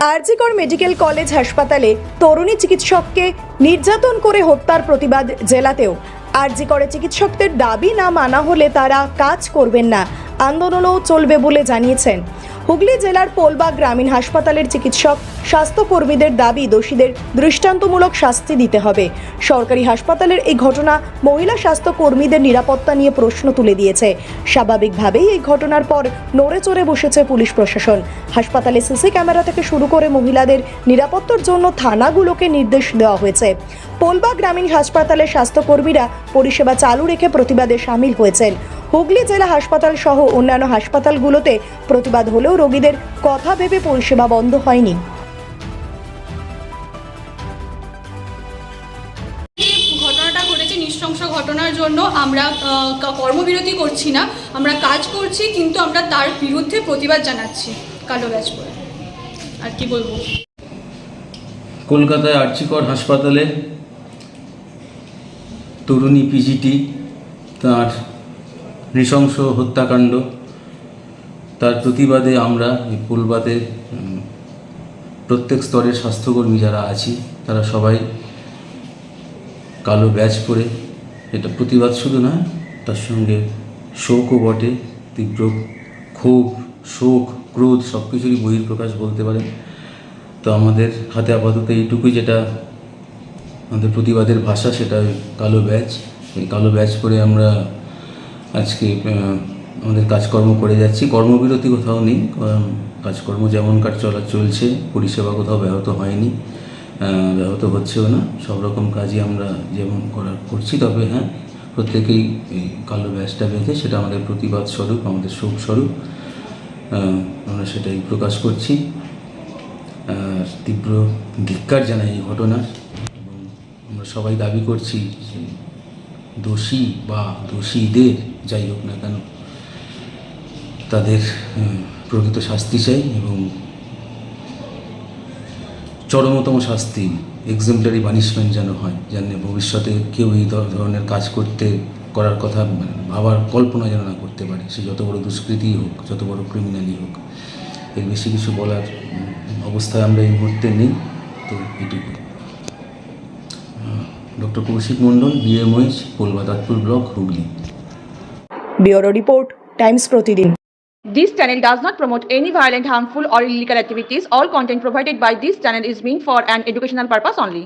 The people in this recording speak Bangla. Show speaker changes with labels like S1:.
S1: আরজিকর মেডিকেল কলেজ হাসপাতালে তরুণী চিকিৎসককে নির্যাতন করে হত্যার প্রতিবাদ জেলাতেও। আরজিকরে চিকিৎসকদের দাবি না মানা হলে তারা কাজ করবেন না। আন্দোলনও চলবে বলে জানিয়েছেন। হুগলি জেলার পোলবা গ্রামীণ হাসপাতালের চিকিৎসক, স্বাস্থ্যকর্মীদের দাবি, দোষীদের দৃষ্টান্তমূলক শাস্তি দিতে হবে। সরকারি হাসপাতালের এই ঘটনা মহিলা স্বাস্থ্যকর্মীদের নিরাপত্তা নিয়ে প্রশ্ন তুলে দিয়েছে। স্বাভাবিকভাবেই এই ঘটনার পর নড়ে চড়ে বসেছে পুলিশ প্রশাসন। হাসপাতালে সিসি ক্যামেরা থেকে শুরু করে মহিলাদের নিরাপত্তার জন্য থানাগুলোকে নির্দেশ দেওয়া হয়েছে। পোলবা গ্রামীণ হাসপাতালের স্বাস্থ্যকর্মীরা পরিষেবা চালু রেখে প্রতিবাদে সামিল হয়েছেন। হুগলি জেলা হাসপাতাল সহ অন্যান্য হাসপাতালগুলোতে প্রতিবাদ হলেও রোগীদের কথা ভেবে পরিষেবা বন্ধ হয়নি।
S2: ঘটনাটা ঘটেছে নৃশংস ঘটনার জন্য আমরা কর্মবিরতি করছি না। আমরা কাজ করছি কিন্তু আমরা তার বিরুদ্ধে প্রতিবাদ জানাচ্ছি কালো ব্যাচ করে। আর কি বলব?
S3: কলকাতায় আর্চিকর হাসপাতালে তরুণী পিজিটি তার নৃশংস হত্যাকাণ্ড। তার প্রতিবাদে আমরা এই পুলবাতে প্রত্যেক স্তরের স্বাস্থ্যকর্মী যারা আছি, তারা সবাই কালো ব্যাচ পরে এটা প্রতিবাদ শুধু নয়, তার সঙ্গে শোকও বটে, তীব্র ক্ষোভ, শোক, ক্রোধ সব কিছুরই বহির্প্রকাশ বলতে পারেন। তো আমাদের হাতে আপাতত এইটুকুই যেটা আমাদের প্রতিবাদের ভাষা, সেটা কালো ব্যাচ এই কালো ব্যাচ করে আমরা আজকে আমাদের কাজকর্ম করে যাচ্ছি। কর্মবিরতি কোথাও নেই কাজকর্ম যেমন কাজ চলা চলছে, পরিষেবা কোথাও ব্যাহত হয়নি ব্যাহত হচ্ছেও না। সব রকম কাজই আমরা যেমন করার করছি, তবে হ্যাঁ প্রত্যেকেই কালো ব্যাসটা বেঁধে সেটা আমাদের প্রতিবাদ স্বরূপ, আমাদের শোক স্বরূপ আমরা সেটাই প্রকাশ করছি। তীব্র ধিক্কার জানাই এই ঘটনার। এবং আমরা সবাই দাবি করছি দোষী বা দোষীদের, যাই হোক না কেন, তাদের প্রকৃত শাস্তি চাই এবং চরমতম শাস্তি এক্সাম্পলারি পানিশমেন্ট যেন হয় যেন ভবিষ্যতে কেউ এই ধর- ধরনের কাজ করতে, করার কথা মানে ভাবার কল্পনা যেন না করতে পারে, সে যত বড় দুষ্কৃতিই হোক, যত বড় ক্রিমিনালই হোক। এর বেশি কিছু বলার অবস্থায় আমরা এই মুহূর্তে নেই, তো এটুকু doctor Koushik Mondal BMOH Kolkatapur block Hooghly
S1: bureau report Times Pratidin
S4: This channel does not promote any violent, harmful, or illegal activities. All content provided by this channel is meant for an educational purpose only.